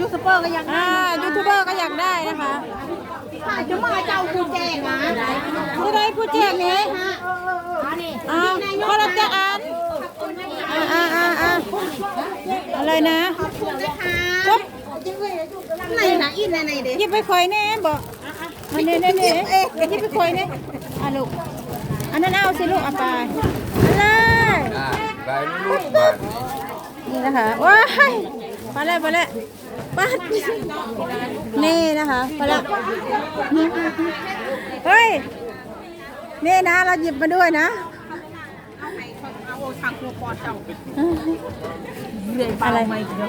ยูทูบเบอร์ก็ยังอ่ายูทูบเบอร์ก็อยากได้นะคะจะมาเจ้าคุณแจงนะผู้ใดผู้แจกนี้อ้าวคนละจะอันอ่าอ่าอ่าอ่าอะไรนะนะคะปุ๊บไหนนะอินไหนเด็กหยิบไปคอยแน่บอกอันนี้นี่นี่เอ๊ะหยิบไปคอยแน่อะลูกอันนั้นเอาสิลูกเอาไปอะไรอ่าได้รุ่นบ้านนี้นี่นะคะว้ายมาแล้วมาแล้ว ปัดนี่นะคะมาแล้วเฮ้ย นี่นะ เราหยิบมาด้วยนะเอาทางครัวปอดเจ้าอะไร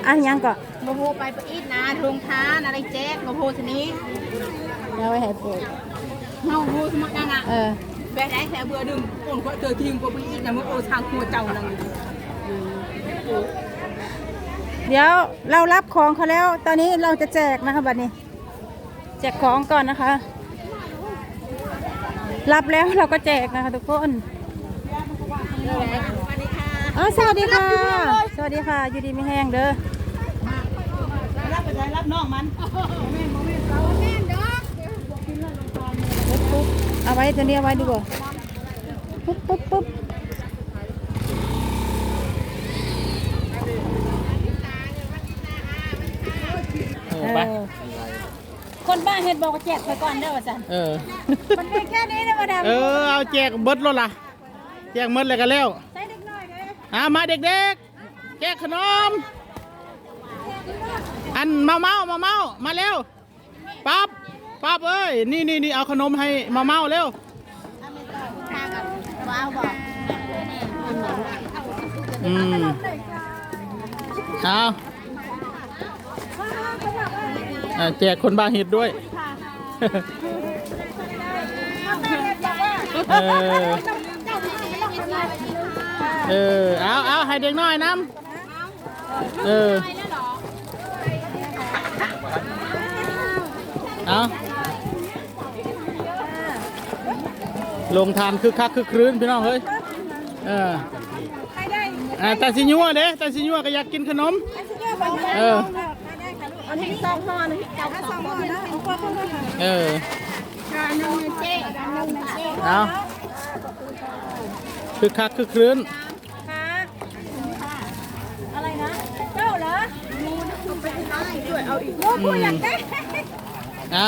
อะยังก่อนโมโหไปปะอีทนะทงทานอะไรแจ๊กโมโหชนี้เอาไว้ให้ปลูกเฮาโหสมักยังอะเออแบะได้แค่เบื่อดึงโอนก็เจอทีมก็ปะอีทนะเมื่อโอทางครัวเจ้านั่ง เดี๋ยวเรารับของเขาแล้ว ตอนนี้เราจะแจกนะคะบัดนี้ แจกของก่อนนะคะ รับแล้วเราก็แจกนะคะทุกคนอ๋อสวัสดีค่ะ สวัสดีค่ะ อยู่ดีไม่แห้งเด้อ รับไปได้รับน้องมันปุ๊บปุ๊บเอาไว้ตัวนี้เอาไว้ดีกว่าปุ๊บปุ๊บปุ๊บ เออไป เออคนบ้าน เห็ดบอกว่าแจกไปก่อนเด้อว่าจันเออ มันเป็นแค่นี้นะมาดามเออ เอาแจกเบิดรถล่ะ แจกเบิดเลยกันแล้วใส่เด็กน้อยเด้ออ่ามาเด็กๆ แจกขนม อันเมาเมาเมาเมามาเร็วปั๊บปั๊บเอ้ย นี่นี่นี่เอาขนมให้เมาเมาเร็วว้าวบอกอืมเอา อ่าแจกคนบาหิตด้วย เออ เออ เอาเอาให้เด็กน้อยน้ำเออ เอาลงทานคึกคักคึกครื้นพี่น้องเฮ้ย เอออ่าแต่สิญัวเด้แต่สิญัวก็อยากกินขนม เออ อันนี้สองห่อนะเอาสองห่อนะเอาควบคู่กันค่ะเออเจ๊น้องเจ๊เอาคึกคักคึกครื้นคะอะไรนะเจ้าเหรอมูนคุณไปได้ช่วยเอาอีกโอ้ผู้อยากได้อะ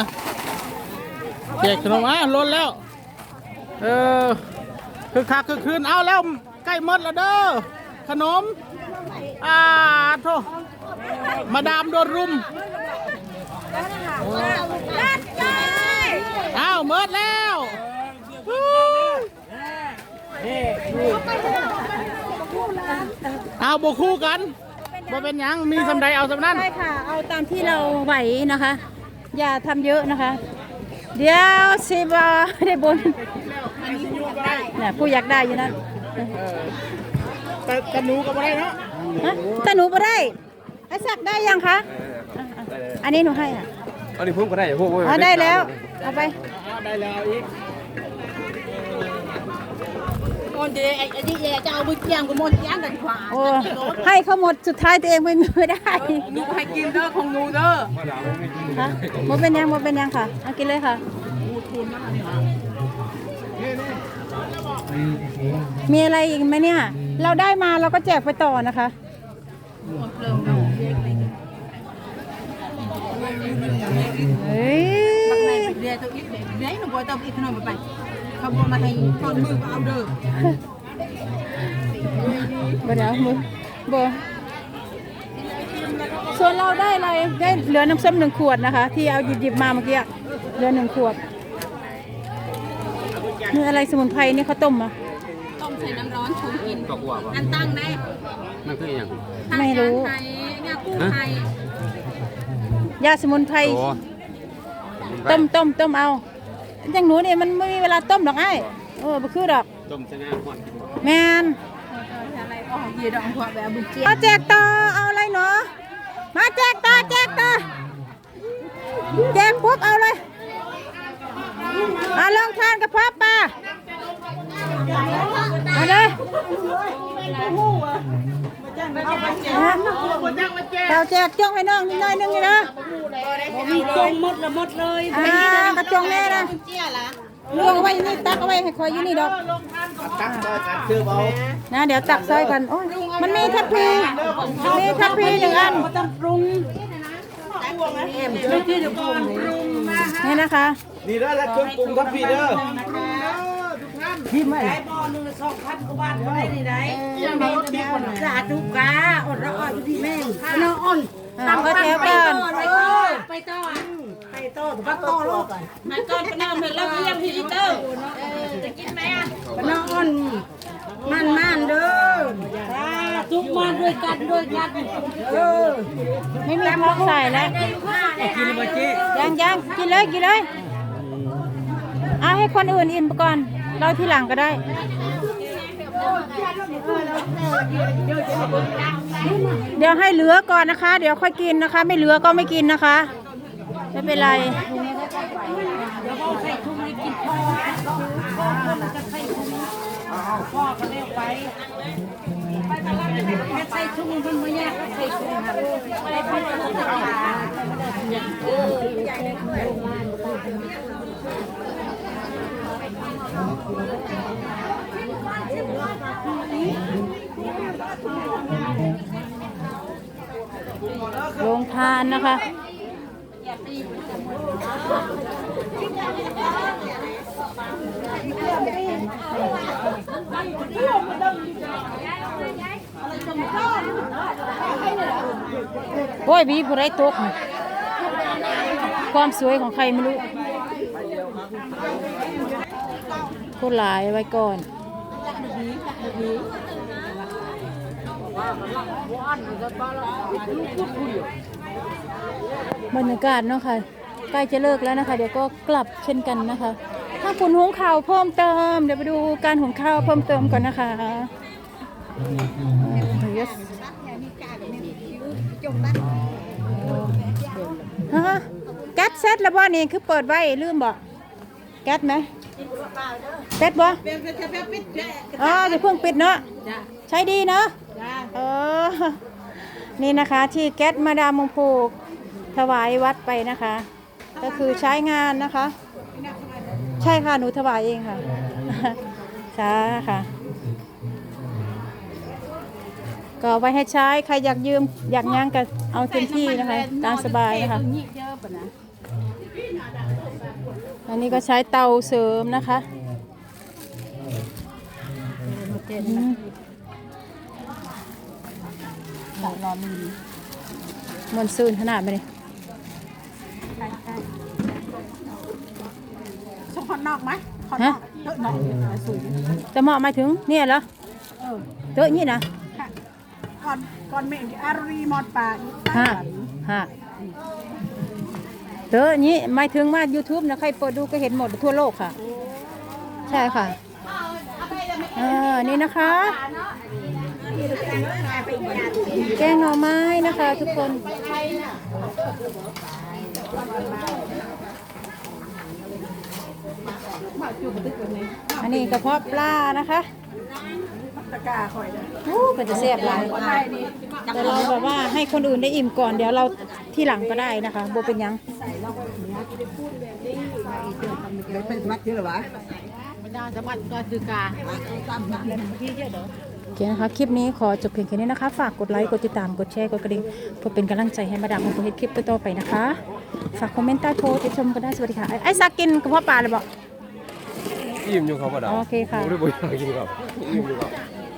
แจกขนมอะล้นแล้ว เออคึกคักคึกครื้นเอาแล้วใกล้มดแล้วเด้อขนม อ่าโทมาดามโดนรุมรัดเลยอ้าวหมดแล้วฮู้เอาบวคู่กันบ่เป็นหยังมีสำใดเอาสำนั้นใช่ค่ะ เอาตามที่เราไหวนะคะ อย่าทำเยอะนะคะ เดี๋ยวสิบาได้บนเนี่ยผู้อยากได้อยู่นั่นแต่แต่หนูก็บ่ได้เนาะ ฮะแต่หนูไม่ได้ไอ้สักได้ยังคะอะอะอันนี้หนูให้อะอันนี้พุ่มก็ได้พวกอ๋อได้แล้วเอาไปได้แล้วอีกก่อนจะไอ้ไอ้ที่จะเอาไปเจียงกูมนเจียงกันขวาโอ้ให้เขาหมดสุดท้ายตัวเองไม่ไม่ได้หนูให้กินเด้อของหนูเด้อฮะโมเป็นยังโมเป็นยังค่ะเอากินเลยค่ะมีอะไรอีกไหมเนี่ย เราได้มาเราก็แจกไปต่อนะคะ เฮ้ยบักไหนเดี๋ยวตัวอีกเดี๋ยวหนูบ่ต้องอีกขนมไปเอกมาให้คนมือก็เอาเด้อบ่เดี๋ยวมือบ่ส่วนเราได้อะไรได้เหลือน้ำส้มหนึ่งขวดนะคะ ที่เอาหยิบหยิบมาเมื่อกี้อะเหลือหนึ่งขวดนี่อะไรสมุนไพรนี่ข้าวต้มอะ ใส่น้ำร้อนชงกินตกหัวป่ะอันตั้งได้มันคืออย่างไม่รู้ไทยเนี่ยกู้ไทยยาสมุนไพร โอ้ต้มต้มต้มเอาอย่างหนูเนี่ยมันไม่มีเวลาต้มหรอกไอ้เออบ่คือดอก ต้มชนะก่อนแมนอะไรอ๋อเยียดองหัวแบบบุญเจียเอาแจกต่อเอาอะไรเนาะมาแจกต่อแจกต่อแจกปุ๊บเอาเลยมาลองทานกับพ่อป้า มาเลยฮะเราแจกจ้องให้น้องนิดหน่อยหนึงนี่นะมีจงหมดละหมดเลยอ่ากระจงแน่นะลวงเอาไว้นี่ตักเอาไว้ให้คอยอยู่นี่ดอกนะเดี๋ยวตักซอยกันโอ้ยมันมีทัพพีมันมีทัพพีหนึ่งอันต้องปรุงไม่ที่จะปรุงนี่นะคะนี่ได้แล้วเครื่องปรุงครับพี่เด้อ ที่ไม่ได้บ่อนึงสองพันกว่าบาทก็ได้นี่ได้สาธุกาอดละอ่อนที่แม่งน้องอ่อนอ่าก็แถวกันไปต่อไปต่อไปต่อไปต่อโลกไปก่อนไปนอนเห็นแล้วเยี่ยมพี่เตอร์จะกินไหมอะน้องอ่อนมันมันเด้อทุกมันด้วยกันด้วยกันเออไม่มีพอกใส่แล้วกินมาจียังยังกินเลยกินเลยเอาให้คนอื่นอิ่มไปก่อน เราที่หลังก็ได้เดี๋ยวให้เหลือก่อนนะคะ เดี๋ยวค่อยกินนะคะ ไม่เหลือก็ไม่กินนะคะไม่เป็นไรใส่ถุงมันไม่ยากใส่ถุง โรงทานนะคะโอ้ยบีผู้ไรตก ความสวยของใครไม่รู้ คนหลายไว้ก่อนบรรยากาศเนาะค่ะใกล้จะเลิกแล้วนะคะ เดี๋ยวก็กลับเช่นกันนะคะ ถ้าคุณหุงข้าวเพิ่มเติม เดี๋ยวไปดูการหุงข้าวเพิ่มเติมก่อนนะคะฮะแก๊สเซ็ตแล้วบ่นี่คือเปิดไว้ลืมบ่ แก๊สไหมเซ็ตบ่อ๋อเดี๋ยวเพิ่งปิดเนาะใช้ดีเนาะเออนี่นะคะที่แก๊สมาดามมงผูกถวายวัดไปนะคะ ก็คือใช้งานนะคะ ใช่ค่ะหนูถวายเองค่ะจ้าค่ะ ก็เอาไว้ให้ใช้ใครอยากยืมอยากย่างก็เอาเต็มที่นะคะ ตามสบายนะคะ อันนี้ก็ใช้เตาเสริมนะคะอืมมันซื่นขนาดไหมเนี่ยส่งคนนอกไหมคนฮะเยอะหน่อยสูงจะเหมาะหมายถึงเนี่ยเหรอเออเตอะนี่นะก่อนก่อนเมงอารีมอดป่าฮะฮะ เตอะนี่หมายถึงว่า YouTube นะใครเปิดดูก็เห็นหมดทั่วโลกค่ะ ใช่ค่ะเออนี่นะคะ แกงหน่อไม้นะคะ ทุกคนอันนี้กระเพาะปลานะคะ ตะกาคอยเด้อโอ้เป็นจะแซ่บหลายแต่เราแบบว่าให้คนอื่นได้อิ่มก่อนเดี๋ยวเราที่หลังก็ได้นะคะโบเป็นหยังเป็นมัดที่หรอวะโอเคนะคะ คลิปนี้ขอจบเพียงแค่นี้นะคะ ฝากกดไลค์ กดติดตาม กดแชร์ กดกระดิ่งเพื่อเป็นกำลังใจให้มาดามของผมเฮ็ดคลิปต่อๆไปนะคะ ฝากคอมเมนต์ใต้โพสต์ติดชมกันได้ สวัสดีค่ะ ไอ้ไอ้สักกินกระเพาะปลาเลยบอก อิ่มอยู่ครับพ่อดาวโอเคค่ะไม่ได้บ่อยากกินครับอิ่มอยู่ครับ